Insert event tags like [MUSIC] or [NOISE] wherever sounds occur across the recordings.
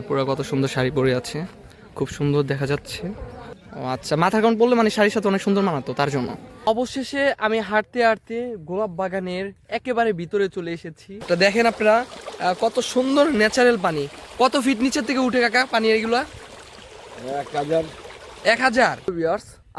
আপুরা কত সুন্দর শাড়ি পরে আছে। খুব সুন্দর দেখা যাচ্ছে। ও আচ্ছা মাথার কারণ পরলে মানে শাড়ির সাথে অনেক সুন্দর মানাতো তার জন্য। অবশেষে আমি হাঁটতে হাঁটতে গোলাপ বাগানের একেবারে ভিতরে চলে এসেছি। তো দেখেন আপনারা কত সুন্দর ন্যাচারাল পানি। কত ফিট নিচের থেকে উঠে কাকা পানি এগুলা? এক হাজার। এক হাজার।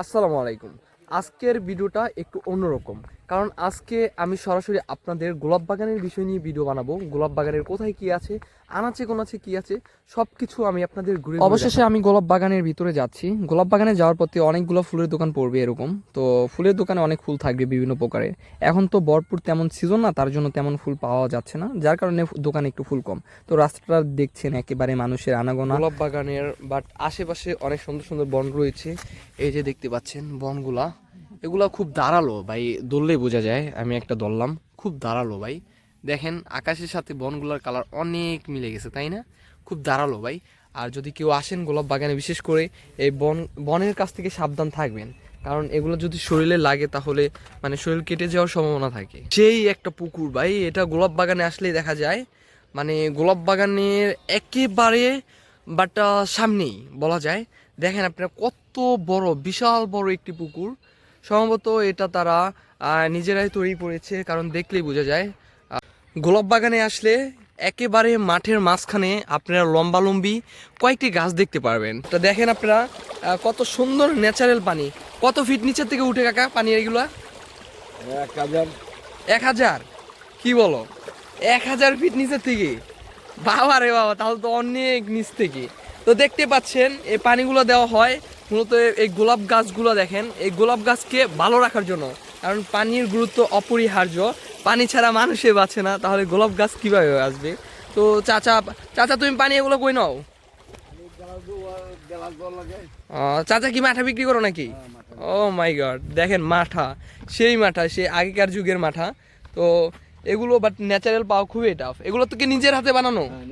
আসসালামু আলাইকুম। আজকের ভিডিওটা একটু অন্যরকম। কারণ আজকে আমি সরাসরি আপনাদের গোলাপ বাগানের বিষয় নিয়ে ভিডিও বানাবো। গোলাপ বাগানের কোথায় কি আছে আনাচে কোনাচে কি আছে সব কিছু আমি আপনাদের ঘুরে অবশেষে আমি গোলাপ বাগানের ভিতরে যাচ্ছি। গোলাপ বাগানে যাওয়ার পথে অনেকগুলো ফুলের দোকান পড়বে এরকম। তো ফুলের দোকানে অনেক ফুল থাকবে বিভিন্ন প্রকারের। এখন তো ভরপুর তেমন সিজন না তার জন্য তেমন ফুল পাওয়া যাচ্ছে না। যার কারণে দোকানে একটু ফুল কম। তো রাস্তাটা দেখছেন একেবারে মানুষের আনাগোনা। গোলাপ বাগানের বাট আশেপাশে অনেক সুন্দর সুন্দর বন রয়েছে। এই যে দেখতে পাচ্ছেন বনগুলা। এগুলা খুব দাঁড়াল ভাই দললেই বোঝা যায়, আমি একটা দললাম খুব দাঁড়াল ভাই। দেখেন, আকাশের সাথে বনগুলার কালার অনেক মিলে গেছে, তাই না? খুব দাঁড়াল ভাই। আর যদি কেউ আসেন গোলাপ বাগানে, বিশেষ করে এই বন, বনের কাছ থেকে সাবধান থাকবেন। কারণ এগুলো যদি শরীরে লাগে তাহলে মানে শরীর কেটে যাওয়ার সম্ভাবনা থাকে। সেই একটা পুকুর ভাই, এটা গোলাপ বাগানে আসলেই দেখা যায়। মানে গোলাপ বাগানের একেবারে বাট সামনেই বলা যায়। দেখেন আপনারা কত বড়, বিশাল বড় একটি পুকুর। সম্ভবত এটা তারা নিজেরাই তৈরি করেছে কারণ দেখলেই বোঝা যায়। গোলাপ বাগানে আসলে একেবারে মাঠের মাঝখানে আপনারা লম্বালম্বি কয়েকটি গাছ দেখতে পারবেন। তো দেখেন আপনারা কত সুন্দর ন্যাচারাল পানি। কত ফিট নিচের থেকে উঠে কাকা পানি এগুলা? এক হাজার। এক হাজার? কি বলো? এক হাজার ফিট নিচের থেকে? বাবা রে বাবা তাহলে তো অনেক নিচ থেকে। তো দেখতে পাচ্ছেন এই পানিগুলো দেওয়া হয় মূলত এই গোলাপ গাছগুলো দেখেন এই গোলাপ গাছকে ভালো রাখার জন্য। কারণ পানির গুরুত্ব অপরিহার্য। পানি ছাড়া মানুষে বাঁচে না তাহলে গোলাপ গাছ কীভাবে আসবে? তো চাচা চাচা তুমি পানি এগুলো কই নাও? চাচা কি মাঠা বিক্রি করো নাকি? ও মাই গড দেখেন মাঠা। সেই মাঠা সেই আগেকার যুগের মাঠা। তো এগুলো বাট ন্যাচারাল পাওয়া খুবই টাফ এগুলো তো কি নিজের হাতে বানানো? হ্যাঁ।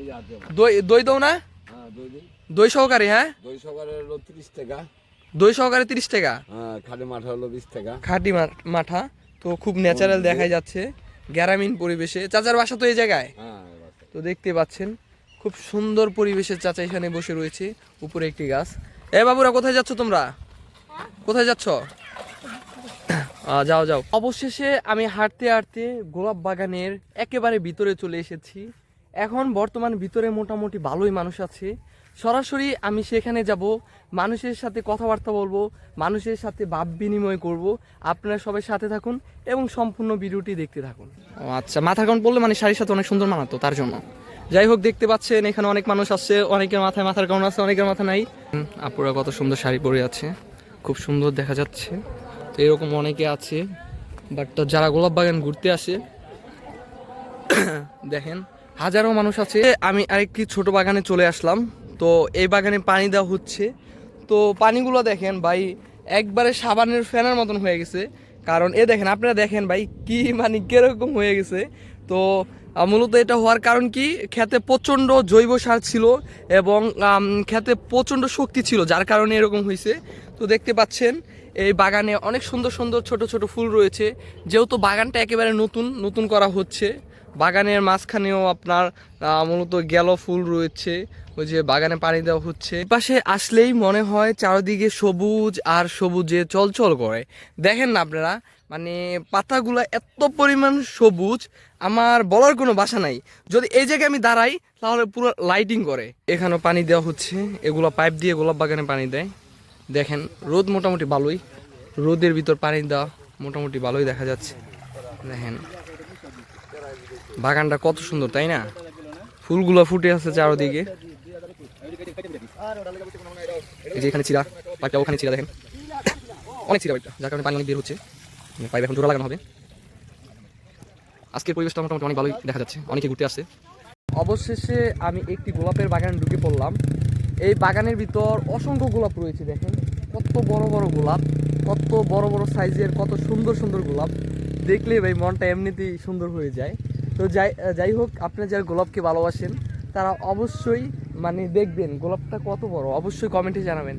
দই দই দাও না? হ্যাঁ দই সহকারে হ্যাঁ? দই সকালে হলো তিরিশ টাকা। দই সহকারে তিরিশ টাকা? হ্যাঁ খাটে মাঠে হলো বিশ টাকা। খাঁটি মাঠা তো খুব ন্যাচারাল দেখাই যাচ্ছে। গ্রামীণ পরিবেশে। চাচার বাসা তো এই জায়গায়? হ্যাঁ তো দেখতে পাচ্ছেন খুব সুন্দর পরিবেশে চাচা এখানে বসে রয়েছে উপরে একটি গাছ। এ বাবুরা কোথায় যাচ্ছ তোমরা? কোথায় যাচ্ছ? যাও যাও। অবশেষে আমি হাঁটতে হাঁটতে গোলাপ বাগানের একেবারে ভিতরে চলে এসেছি। এখন বর্তমান ভিতরে মোটামুটি ভালোই মানুষ আছে। সরাসরি আমি সেখানে যাব মানুষের সাথে কথাবার্তা বলব মানুষের সাথে ভাব বিনিময় করব। আপনারা সবাই সাথে থাকুন এবং সম্পূর্ণ ভিডিওটি দেখতে থাকুন। ও আচ্ছা মাথার কারণ বললে মানে শাড়ির সাথে অনেক সুন্দর মানাতো তার জন্য। যাই হোক দেখতে পাচ্ছেন এখানে অনেক মানুষ আসছে অনেকের মাথায় মাথার কারণ আছে অনেকের মাথা নাই। আপুরা কত সুন্দর শাড়ি পরে আছে খুব সুন্দর দেখা যাচ্ছে। তো এরকম অনেকে আছে বাট যারা গোলাপ বাগান ঘুরতে আসে [COUGHS] দেখেন হাজারো মানুষ আছে। আমি আরেকটি ছোট বাগানে চলে আসলাম। তো এই বাগানে পানি দেওয়া হচ্ছে। তো পানিগুলো দেখেন ভাই, একবারে সাবানের ফ্যানের মতন হয়ে গেছে। কারণ এ দেখেন, আপনারা দেখেন ভাই, কি মানে কীরকম হয়ে গেছে। তো মূলত এটা হওয়ার কারণ কি, খেতে প্রচণ্ড জৈব সার ছিল এবং খেতে প্রচণ্ড শক্তি ছিল, যার কারণে এরকম হয়েছে। তো দেখতে পাচ্ছেন, এই বাগানে অনেক সুন্দর সুন্দর ছোট ছোট ফুল রয়েছে। যেহেতু বাগানটা একেবারে নতুন নতুন করা হচ্ছে। বাগানের মাঝখানেও আপনার মূলত গেলো ফুল রয়েছে, ওই যে বাগানে পানি দেওয়া হচ্ছে। পাশে আসলেই মনে হয় চারিদিকে সবুজ আর সবুজে চলচল করে। দেখেন না আপনারা মানে পাতাগুলো এত পরিমাণ সবুজ, আমার বলার কোনো বাসা নাই। যদি এই জায়গায় আমি দাঁড়াই, তাহলে পুরো লাইটিং করে। এখানেও পানি দেওয়া হচ্ছে, এগুলো পাইপ দিয়ে গোলাপ বাগানে পানি দেয়। দেখেন, রোদ মোটামুটি ভালোই, রোদের ভিতর পানি দেওয়া মোটামুটি ভালোই দেখা যাচ্ছে। দেখেন। বাগানটা কত সুন্দর, তাই না? ফুলগুলো ফুটে আছে চারদিকে। এই যে এখানে চিরা, পাইপটা ওখানে চিরা দেখেন। অনেক চিরা পাইপটা, যার কারণে পানি অনেক বের হচ্ছে। পাইপ এখন জোড়া লাগানো হবে। আজকের পরিবেশটা মোটামুটি অনেক ভালোই দেখা যাচ্ছে, অনেকে ঘুরতে আসছে। অবশেষে আমি একটি গোলাপের বাগানে ঢুকে পড়লাম। এই বাগানের ভিতর অসংখ্য গোলাপ রয়েছে, দেখেন। কত বড় বড় গোলাপ, কত বড় বড় সাইজের কত সুন্দর সুন্দর গোলাপ। দেখলে ভাই মনটা এমনিতেই সুন্দর হয়ে যায়। তো যাই যাই হোক আপনি যারা গোলাপকে ভালোবাসেন, তারা অবশ্যই মানে দেখবেন, গোলাপটা কত বড়, অবশ্যই কমেন্টে জানাবেন।